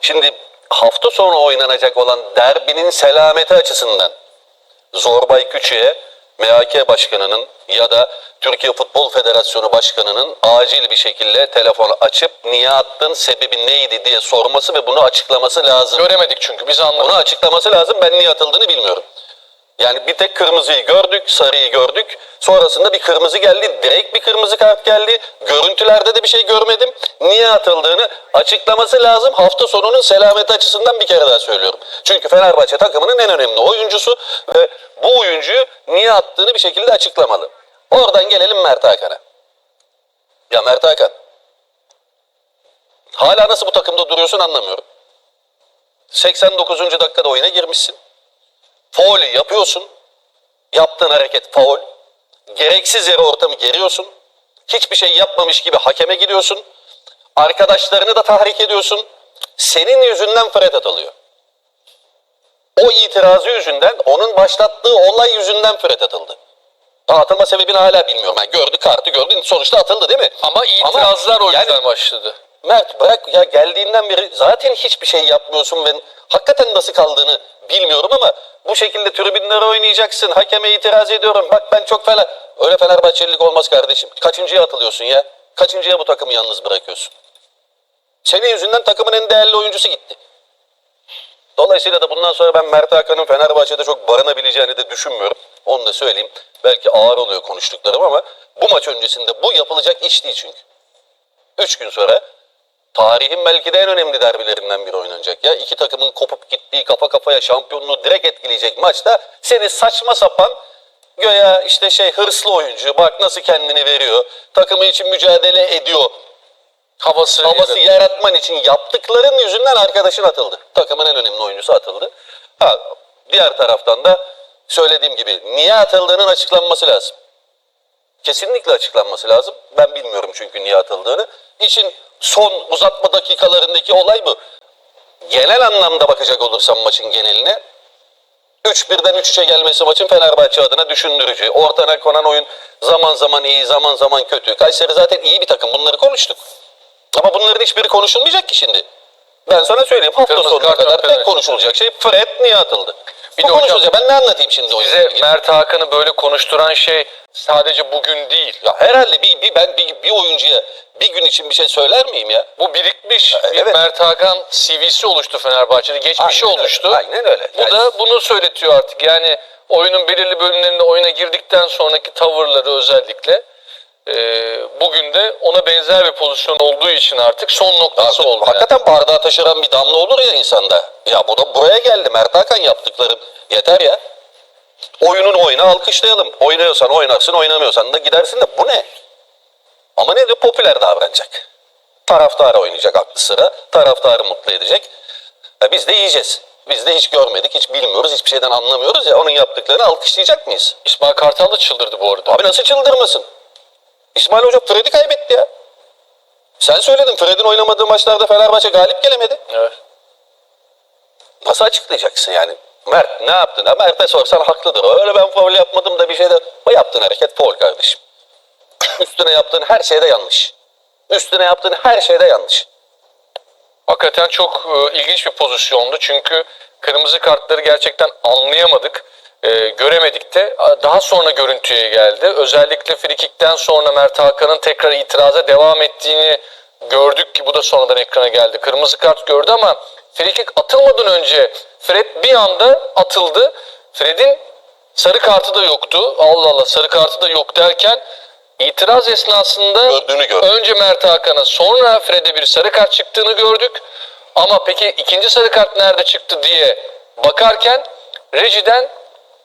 Şimdi hafta sonu oynanacak olan derbinin selameti açısından Zorbay Küçük'e MHK Başkanı'nın ya da Türkiye Futbol Federasyonu Başkanı'nın acil bir şekilde telefon açıp niye attın, sebebi neydi diye sorması ve bunu açıklaması lazım. Göremedik çünkü biz anladık. Onu açıklaması lazım. Ben niye atıldığını bilmiyorum. Yani bir tek kırmızıyı gördük, sarıyı gördük. Sonrasında bir kırmızı geldi, direkt bir kırmızı kart geldi. Görüntülerde de bir şey görmedim. Niye atıldığını açıklaması lazım. Hafta sonunun selameti açısından bir kere daha söylüyorum. Çünkü Fenerbahçe takımının en önemli oyuncusu ve bu oyuncuyu niye attığını bir şekilde açıklamalı. Oradan gelelim Mert Hakan'a. Ya Mert Hakan, hala nasıl bu takımda duruyorsun anlamıyorum. 89. dakikada oyuna girmişsin. Faulü yapıyorsun. Yaptığın hareket faul. Gereksiz yere ortamı geriyorsun. Hiçbir şey yapmamış gibi hakeme gidiyorsun. Arkadaşlarını da tahrik ediyorsun. Senin yüzünden Fred atılıyor. O itirazı yüzünden, onun başlattığı olay yüzünden Fred atıldı. Atılma sebebini hala bilmiyorum. Yani gördü kartı gördü sonuçta atıldı değil mi? Ama itirazlar o yani- yüzden başladı. Mert bırak ya geldiğinden beri zaten hiçbir şey yapmıyorsun ve hakikaten nasıl kaldığını bilmiyorum ama bu şekilde tribünlere oynayacaksın. Hakeme itiraz ediyorum. Bak ben çok fena. Öyle Fenerbahçelilik olmaz kardeşim. Kaçıncıya atılıyorsun ya? Kaçıncıya bu takımı yalnız bırakıyorsun? Senin yüzünden takımın en değerli oyuncusu gitti. Dolayısıyla da bundan sonra ben Mert Hakan'ın Fenerbahçe'de çok barınabileceğini de düşünmüyorum. Onu da söyleyeyim. Belki ağır oluyor konuştuklarım ama bu maç öncesinde bu yapılacak iş değil çünkü. Üç gün sonra tarihin belki de en önemli derbilerinden biri oynanacak. Ya iki takımın kopup gittiği kafa kafaya şampiyonluğu direkt etkileyecek maçta seni saçma sapan göya işte şey hırslı oyuncu bak nasıl kendini veriyor. Takımı için mücadele ediyor. Havası, Havası yaratman için yaptıkların yüzünden arkadaşın atıldı. Takımın en önemli oyuncusu atıldı. Ha, diğer taraftan da söylediğim gibi niye atıldığının açıklanması lazım. Kesinlikle açıklanması lazım. Ben bilmiyorum çünkü niye atıldığını. İşin son uzatma dakikalarındaki olay bu. Genel anlamda bakacak olursam maçın geneline 3-1'den 3-3'e gelmesi maçın Fenerbahçe adına düşündürücü. Ortana konan oyun zaman zaman iyi, zaman zaman kötü. Kayseri zaten iyi bir takım. Bunları konuştuk. Ama bunların hiçbiri konuşulmayacak ki şimdi. Ben sana söyleyeyim hafta sonuna kadar tek konuşulacak şey Fred niye atıldı? Bir de hocam- konuşulacak. Ben ne anlatayım şimdi Bize ilgili? Mert Hakan'ı böyle konuşturan şey sadece bugün değil. Ya herhalde bir, bir ben bir, bir oyuncuya bir gün için bir şey söyler miyim ya? Bu birikmiş bir evet. Mert Hakan CV'si oluştu Fenerbahçe'de. Geçmişi Aynen öyle, oluştu. aynen öyle. Bu Yani- da bunu söyletiyor artık. Yani oyunun belirli bölümlerinde oyuna girdikten sonraki tavırları özellikle e, bugün de ona benzer bir pozisyon olduğu için artık son noktası oldu. yani. Hakikaten bardağı taşıran bir damla olur ya insanda. Ya bu da buraya geldi. Mert Hakan yaptıkların. Yeter ya. Oyunun oyunu alkışlayalım. Oynuyorsan oynarsın, oynamıyorsan da gidersin de bu ne? Ama ne de popüler davranacak. Taraftarı oynayacak aklı sıra. Taraftarı mutlu edecek. E biz de yiyeceğiz. Biz de hiç görmedik, hiç bilmiyoruz, hiçbir şeyden anlamıyoruz ya. Onun yaptıklarını alkışlayacak mıyız? İsmail Kartal da çıldırdı bu arada. Abi nasıl çıldırmasın? İsmail Hoca Fred'i kaybetti ya. Sen söyledin Fred'in oynamadığı maçlarda Fenerbahçe galip gelemedi. Evet. Nasıl açıklayacaksın yani? Mert ne yaptın? Ha, Mert'e sorsan haklıdır. Öyle ben faul yapmadım da bir şey de... O yaptığın hareket faul kardeşim. Üstüne yaptığın her şeyde yanlış. Üstüne yaptığın her şeyde yanlış. Hakikaten çok e, ilginç bir pozisyondu. Çünkü kırmızı kartları gerçekten anlayamadık. E, göremedik de. Daha sonra görüntüye geldi. Özellikle frikikten sonra Mert Hakan'ın tekrar itiraza devam ettiğini gördük ki bu da sonradan ekrana geldi. Kırmızı kart gördü ama frikik atılmadan önce Fred bir anda atıldı. Fred'in sarı kartı da yoktu. Allah Allah sarı kartı da yok derken itiraz esnasında. Önce Mert Hakan'a sonra Fred'e bir sarı kart çıktığını gördük. Ama peki ikinci sarı kart nerede çıktı diye bakarken rejiden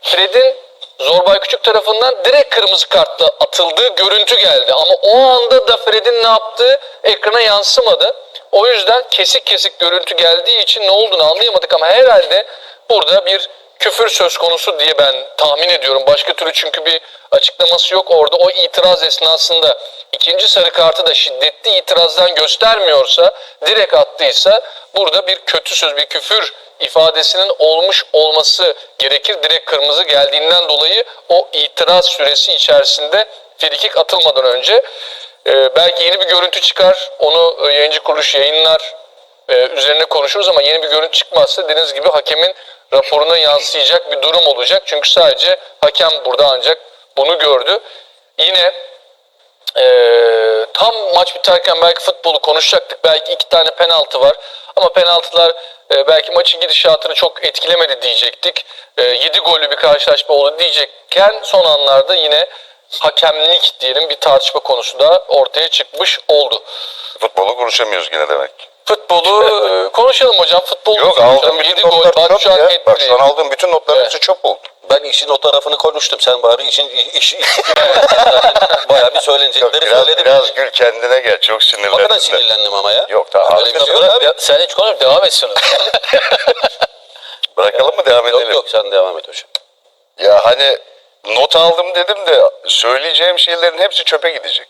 Fred'in Zorbay Küçük tarafından direkt kırmızı kartla atıldığı görüntü geldi. Ama o anda da Fred'in ne yaptığı ekrana yansımadı. O yüzden kesik kesik görüntü geldiği için ne olduğunu anlayamadık ama herhalde burada bir küfür söz konusu diye ben tahmin ediyorum. Başka türlü çünkü bir açıklaması yok orada. O itiraz esnasında ikinci sarı kartı da şiddetli itirazdan göstermiyorsa, direkt attıysa burada bir kötü söz, bir küfür ifadesinin olmuş olması gerekir. Direkt kırmızı geldiğinden dolayı o itiraz süresi içerisinde frikik atılmadan önce e, belki yeni bir görüntü çıkar. Onu e, yayıncı kuruluş yayınlar. e, üzerine konuşuruz ama yeni bir görüntü çıkmazsa dediğiniz gibi hakemin raporuna yansıyacak bir durum olacak. Çünkü sadece hakem burada ancak bunu gördü. Yine ee, tam maç biterken belki futbolu konuşacaktık. Belki iki tane penaltı var. Ama penaltılar e, belki maçın gidişatını çok etkilemedi diyecektik. E, 7 gollü bir karşılaşma oldu diyecekken son anlarda yine hakemlik diyelim bir tartışma konusu da ortaya çıkmış oldu. Futbolu konuşamıyoruz yine demek. Futbolu e, konuşalım hocam. Futbol Yok konuşalım. aldığım bütün 7 gol notlar bak çöp şu an ya. Bak etti. sana aldığım bütün notların Evet. hepsi çöp oldu. Ben işin o tarafını konuştum. Sen bari işin iş, iş, bayağı bir Yok, söylenecekleri biraz, söyledin. biraz gül kendine gel. Çok sinirlendim. Hakikaten sinirlendim ama ya. Yok daha Öyle bir şey yok. yok abi. Sen hiç konuş devam etsin. Bırakalım mı devam edelim? Yok yok sen devam et hocam. Ya hani not aldım dedim de söyleyeceğim şeylerin hepsi çöpe gidecek.